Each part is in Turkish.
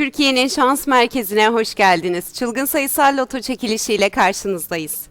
Türkiye'nin şans merkezine hoş geldiniz. Çılgın sayısal loto çekilişiyle karşınızdayız.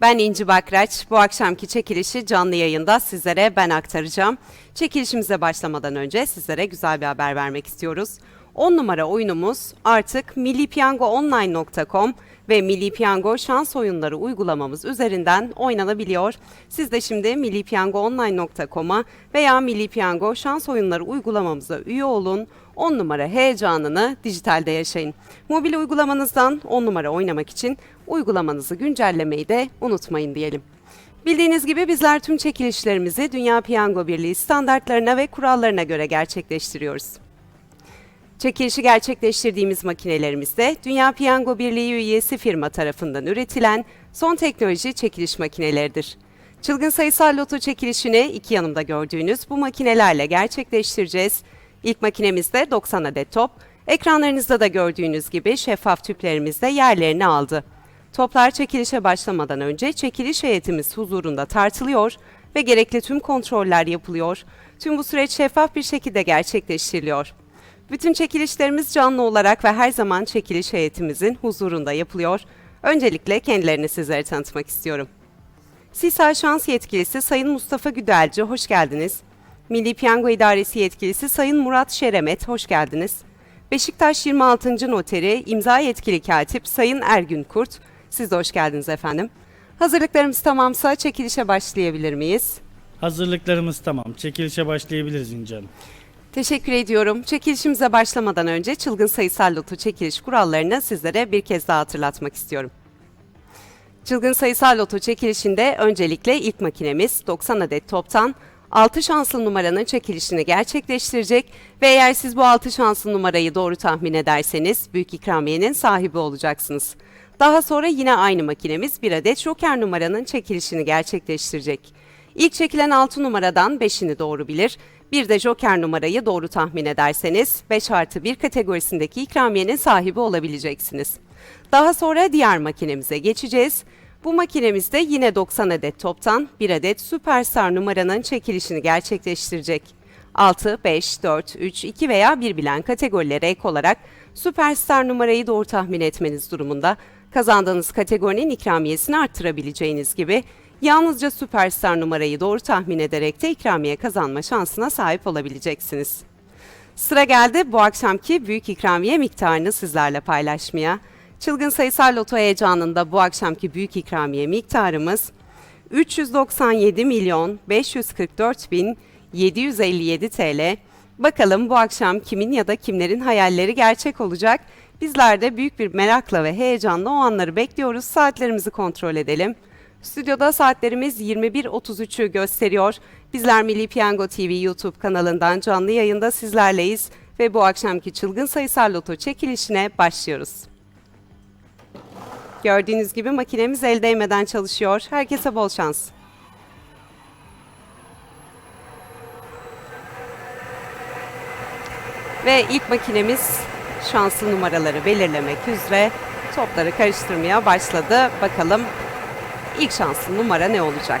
Ben İnci Bakraç. Bu akşamki çekilişi canlı yayında sizlere ben aktaracağım. Çekilişimize başlamadan önce sizlere güzel bir haber vermek istiyoruz. 10 numara oyunumuz artık millipiyangoonline.com ve Milli Piyango şans oyunları uygulamamız üzerinden oynanabiliyor. Siz de şimdi millipiyangoonline.com'a veya Milli Piyango şans oyunları uygulamamıza üye olun. 10 numara heyecanını dijitalde yaşayın. Mobil uygulamanızdan 10 numara oynamak için uygulamanızı güncellemeyi de unutmayın diyelim. Bildiğiniz gibi bizler tüm çekilişlerimizi Dünya Piyango Birliği standartlarına ve kurallarına göre gerçekleştiriyoruz. Çekilişi gerçekleştirdiğimiz makinelerimizde Dünya Piyango Birliği üyesi firma tarafından üretilen son teknoloji çekiliş makineleridir. Çılgın sayısal loto çekilişini iki yanımda gördüğünüz bu makinelerle gerçekleştireceğiz. İlk makinemizde 90 adet top, ekranlarınızda da gördüğünüz gibi şeffaf tüplerimizde yerlerini aldı. Toplar çekilişe başlamadan önce çekiliş heyetimiz huzurunda tartılıyor ve gerekli tüm kontroller yapılıyor. Tüm bu süreç şeffaf bir şekilde gerçekleştiriliyor. Bütün çekilişlerimiz canlı olarak ve her zaman çekiliş heyetimizin huzurunda yapılıyor. Öncelikle kendilerini sizlere tanıtmak istiyorum. Sisa Şans Yetkilisi Sayın Mustafa Güdelci, hoş geldiniz. Milli Piyango İdaresi Yetkilisi Sayın Murat Şeremet, hoş geldiniz. Beşiktaş 26. Noteri İmza Yetkili Katip Sayın Ergün Kurt, siz de hoş geldiniz efendim. Hazırlıklarımız tamamsa çekilişe başlayabilir miyiz? Hazırlıklarımız tamam. Çekilişe başlayabiliriz İnce Hanım. Teşekkür ediyorum. Çekilişimize başlamadan önce çılgın sayısal loto çekiliş kurallarını sizlere bir kez daha hatırlatmak istiyorum. Çılgın sayısal loto çekilişinde öncelikle ilk makinemiz 90 adet toptan 6 şanslı numaranın çekilişini gerçekleştirecek ve eğer siz bu 6 şanslı numarayı doğru tahmin ederseniz büyük ikramiyenin sahibi olacaksınız. Daha sonra yine aynı makinemiz bir adet joker numaranın çekilişini gerçekleştirecek. İlk çekilen 6 numaradan 5'ini doğru bilir. Bir de joker numarayı doğru tahmin ederseniz 5 artı 1 kategorisindeki ikramiyenin sahibi olabileceksiniz. Daha sonra diğer makinemize geçeceğiz. Bu makinemizde yine 90 adet toptan bir adet süperstar numaranın çekilişini gerçekleştirecek. 6, 5, 4, 3, 2 veya 1 bilen kategorilere ek olarak süperstar numarayı doğru tahmin etmeniz durumunda kazandığınız kategorinin ikramiyesini arttırabileceğiniz gibi yalnızca süperstar numarayı doğru tahmin ederek de ikramiye kazanma şansına sahip olabileceksiniz. Sıra geldi bu akşamki büyük ikramiye miktarını sizlerle paylaşmaya. Çılgın sayısal loto heyecanında bu akşamki büyük ikramiye miktarımız 397 milyon 544 bin 757 TL. Bakalım bu akşam kimin ya da kimlerin hayalleri gerçek olacak? Bizler de büyük bir merakla ve heyecanla o anları bekliyoruz. Saatlerimizi kontrol edelim. Stüdyoda saatlerimiz 21.33'ü gösteriyor. Bizler Milli Piyango TV YouTube kanalından canlı yayında sizlerleyiz ve bu akşamki çılgın sayısal loto çekilişine başlıyoruz. Gördüğünüz gibi makinemiz el değmeden çalışıyor. Herkese bol şans. Ve ilk makinemiz şanslı numaraları belirlemek üzere topları karıştırmaya başladı. Bakalım ilk şanslı numara ne olacak?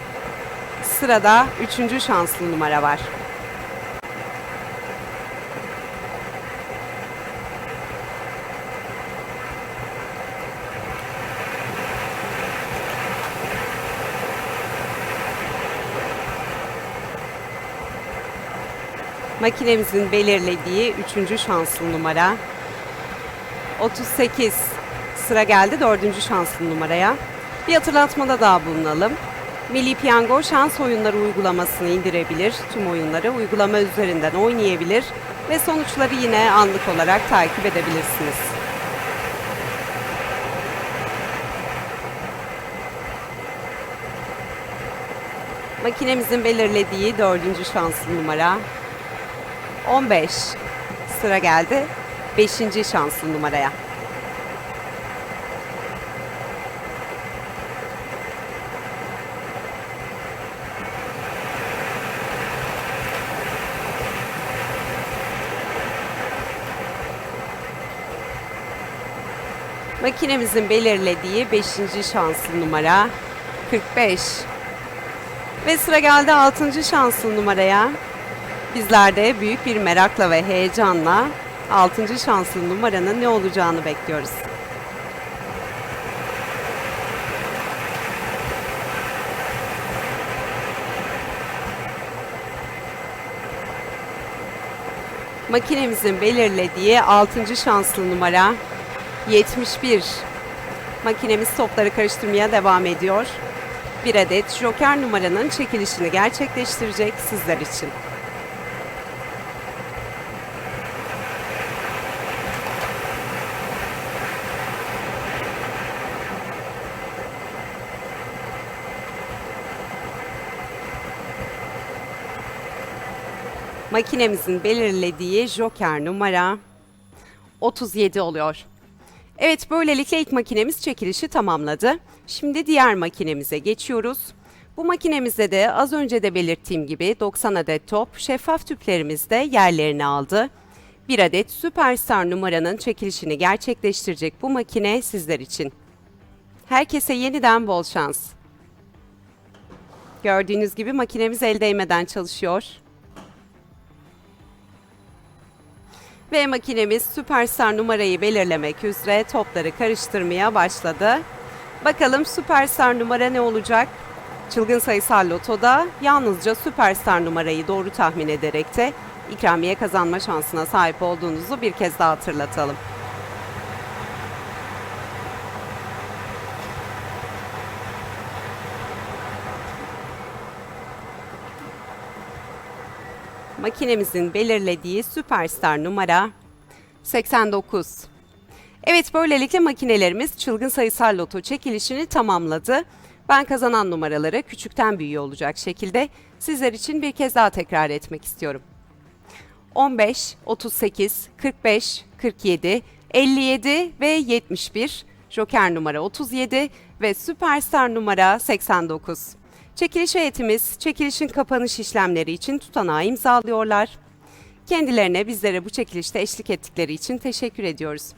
Sırada üçüncü şanslı numara var. Makinemizin belirlediği üçüncü şanslı numara 38. Sıra geldi dördüncü şanslı numaraya. Bir hatırlatmada daha bulunalım. Milli Piyango şans oyunları uygulamasını indirebilir, tüm oyunları uygulama üzerinden oynayabilir ve sonuçları yine anlık olarak takip edebilirsiniz. Makinemizin belirlediği dördüncü şanslı numara 15. Sıra geldi 5. şanslı numaraya. Makinemizin belirlediği 5. şanslı numara 45. Ve sıra geldi 6. şanslı numaraya. Bizler de büyük bir merakla ve heyecanla 6. şanslı numaranın ne olacağını bekliyoruz. Makinemizin belirlediği 6. şanslı numara 71. Makinemiz topları karıştırmaya devam ediyor. Bir adet joker numaranın çekilişini gerçekleştirecek sizler için. Makinemizin belirlediği joker numara 37 oluyor. Evet böylelikle ilk makinemiz çekilişi tamamladı. Şimdi diğer makinemize geçiyoruz. Bu makinemizde de az önce de belirttiğim gibi 90 adet top şeffaf tüplerimizde yerlerini aldı. Bir adet süperstar numaranın çekilişini gerçekleştirecek bu makine sizler için. Herkese yeniden bol şans. Gördüğünüz gibi makinemiz el değmeden çalışıyor. Ve makinemiz süperstar numarayı belirlemek üzere topları karıştırmaya başladı. Bakalım süperstar numara ne olacak? Çılgın sayısal lotoda yalnızca süperstar numarayı doğru tahmin ederek de ikramiye kazanma şansına sahip olduğunuzu bir kez daha hatırlatalım. Makinemizin belirlediği süperstar numara 89. Evet böylelikle makinelerimiz çılgın sayısal loto çekilişini tamamladı. Ben kazanan numaraları küçükten büyüğe olacak şekilde sizler için bir kez daha tekrar etmek istiyorum. 15, 38, 45, 47, 57 ve 71, Joker numara 37 ve Süperstar numara 89. Çekiliş heyetimiz çekilişin kapanış işlemleri için tutanağı imzalıyorlar. Kendilerine bizlere bu çekilişte eşlik ettikleri için teşekkür ediyoruz.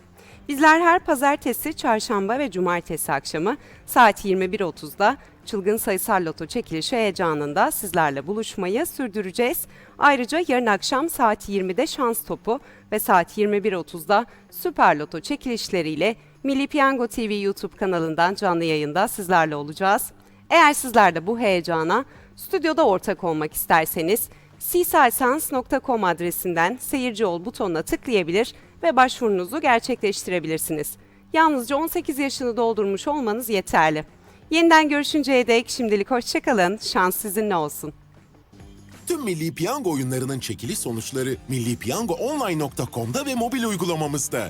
Bizler her pazartesi, çarşamba ve cumartesi akşamı saat 21.30'da Çılgın Sayısal Loto çekilişi heyecanında sizlerle buluşmayı sürdüreceğiz. Ayrıca yarın akşam saat 20'de Şans Topu ve saat 21.30'da Süper Loto çekilişleriyle Milli Piyango TV YouTube kanalından canlı yayında sizlerle olacağız. Eğer sizler de bu heyecana stüdyoda ortak olmak isterseniz sisalsans.com adresinden seyirci ol butonuna tıklayabilir ve başvurunuzu gerçekleştirebilirsiniz. Yalnızca 18 yaşını doldurmuş olmanız yeterli. Yeniden görüşünceye dek şimdilik hoşçakalın, şans sizinle olsun. Tüm Milli Piyango oyunlarının çekiliş sonuçları millipiyangoonline.com'da ve mobil uygulamamızda.